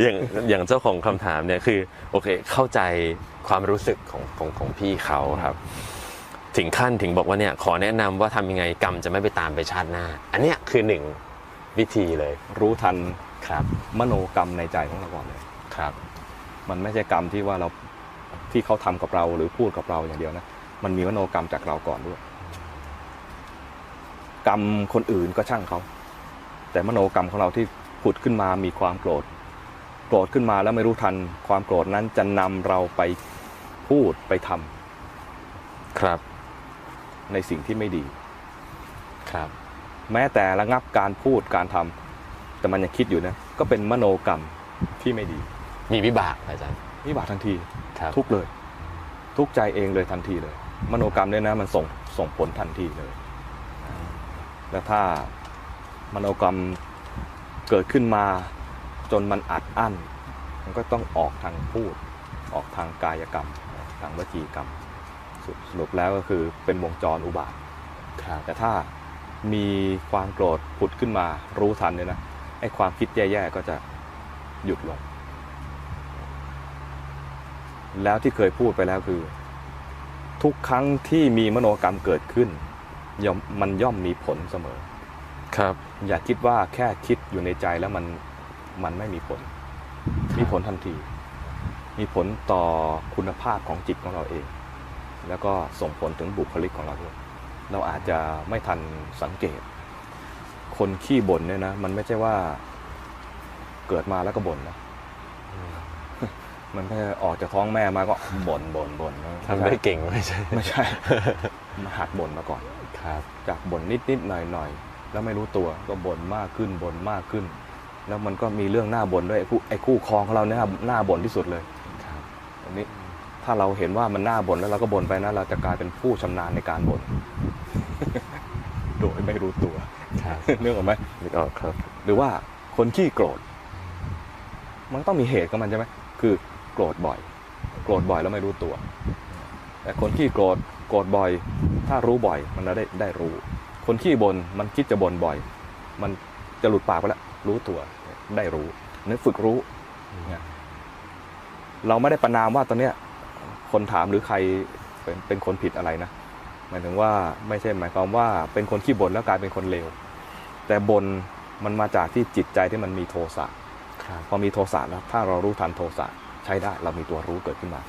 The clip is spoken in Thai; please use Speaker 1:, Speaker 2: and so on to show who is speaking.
Speaker 1: อย่างอย่างเจ้าของคำถามเนี่ยคือโอเคเข้าใจความรู้สึกของของของพี่เขาครับ ถึงขั้นถึงบอกว่าเนี่ยขอแนะนำว่าทำยังไงกรรมจะไม่ไปตามไปชาติหน้า อันเนี้ยคือหนึ่งวิธีเลย
Speaker 2: รู้ทัน
Speaker 1: ครับ
Speaker 2: มโนกรรมในใจของเราก่อนเลย
Speaker 1: ครับ
Speaker 2: มันไม่ใช่กรรมที่ว่าเราที่เขาทำกับเราหรือพูดกับเราอย่างเดียวนะมันมีมโนกรรมจากเราก่อนด้วย กรรมคนอื่นก็ช่างเขาแต่มโนกรรมของเราที่ผุดขึ้นมามีความโกรธ โกรธขึ้นมาแล้วไม่รู้ทัน ความโกรธนั้นจะนำเราไปพูดไปทำ
Speaker 1: ครับ
Speaker 2: ในสิ่งที่ไม่ดี
Speaker 1: ครับ
Speaker 2: แม้แต่ระงับการพูดการทำแต่มันยังคิดอยู่นะก็เป็นมโนกรรมที่ไม่ดี
Speaker 1: มีวิบากอาจารย์
Speaker 2: วิบากทันที
Speaker 1: ครับ
Speaker 2: ทุกข์เลย ทุกข์ใจเองเลยทันทีเลย มโนกรรมเนี่ยนะ มันส่งส่งผลทันทีเลย แล้วถ้ามโนกรรมเกิดขึ้นมา จนมันอัดอั้น มันก็ต้องออกทางพูด ออกทางกายกรรม ทางวจีกรรม สรุปสรุปแล้วก็คือเป็นวงจรอุบาท
Speaker 1: ครับ
Speaker 2: แต่ถ้ามีความโกรธผุดขึ้นมารู้ทันเนี่ยนะไอ้ความคิดแย่ๆก็จะหยุดลง แล้วที่เคยพูดไปแล้วคือ ทุกครั้งที่มีมโนกรรมเกิดขึ้นย่อมมันย่อมมีผลเสมอ
Speaker 1: ครับ
Speaker 2: อย่าคิดว่าแค่คิดอยู่ในใจแล้วมัน มันไม่มีผล มีผลทันที มีผลต่อคุณภาพของจิตของเราเอง แล้วก็ส่งผลถึงบุคลิกของเราด้วย เราอาจจะไม่ทันสังเกต คนขี้บ่นเนี่ยนะ มันไม่ใช่ว่าเกิดมาแล้วก็บ่นนะมันแค่ออกจากท้องแม่มาก็บ่นบ่นบ่น
Speaker 1: ทำได้เก่งไม่ใช่
Speaker 2: ไม่ใช่มาหัดบ่นมาก่อน
Speaker 1: ครับ
Speaker 2: จากบ่นนิดนิดหน่อยหน่อยแล้วไม่รู้ตัวก็บ่นมากขึ้นบ่นมากขึ้น แล้วมันก็มีเรื่องหน้าบ่นด้วยไอ้คู่ไอ้คู่ครองของเราเนี่ยหน้าบ่นที่สุดเลย
Speaker 1: ครับ
Speaker 2: อันนี้ถ้าเราเห็นว่ามันหน้าบ่นแล้วเราก็บ่นไปนะเราจะกลายเป็นผู้ชำนาญในการบ่น โดยไม่รู้ตัว
Speaker 1: ครับ
Speaker 2: เรื่องออกไหม
Speaker 1: นึกออกครับ
Speaker 2: หรือว่าคนขี้โกรธ มันต้องมีเหตุของมันใช่ไหมคือโกรธบ่อย โกรธบ่อยแล้วไม่รู้ตัว แต่คนขี้โกรธโกรธบ่อย ถ้ารู้บ่อย มันจะได้ได้รู้ คนขี้บน่นมันคิดจะบ่นบ่อย มันจะหลุดปากไปแล้ว รู้ตัวได้รู้นั่นฝึกรู้เนี่ยเราไม่ได้ประนามว่าตอนเนี้ยคนถามหรือใครเป็นเป็นคนผิดอะไรนะหมายถึงว่าไม่ใช่หมายความว่าเป็นคนขี้บ่นแล้วกลายเป็นคนเลวแต่บ่นมันมาจากที่จิตใจที่มันมีโทสะ
Speaker 1: ครับ
Speaker 2: พอมีโทสะแล้วถ้าเรารู้ทันโทสะใช้ได้เรามีตัวรู้เกิดขึ้นมา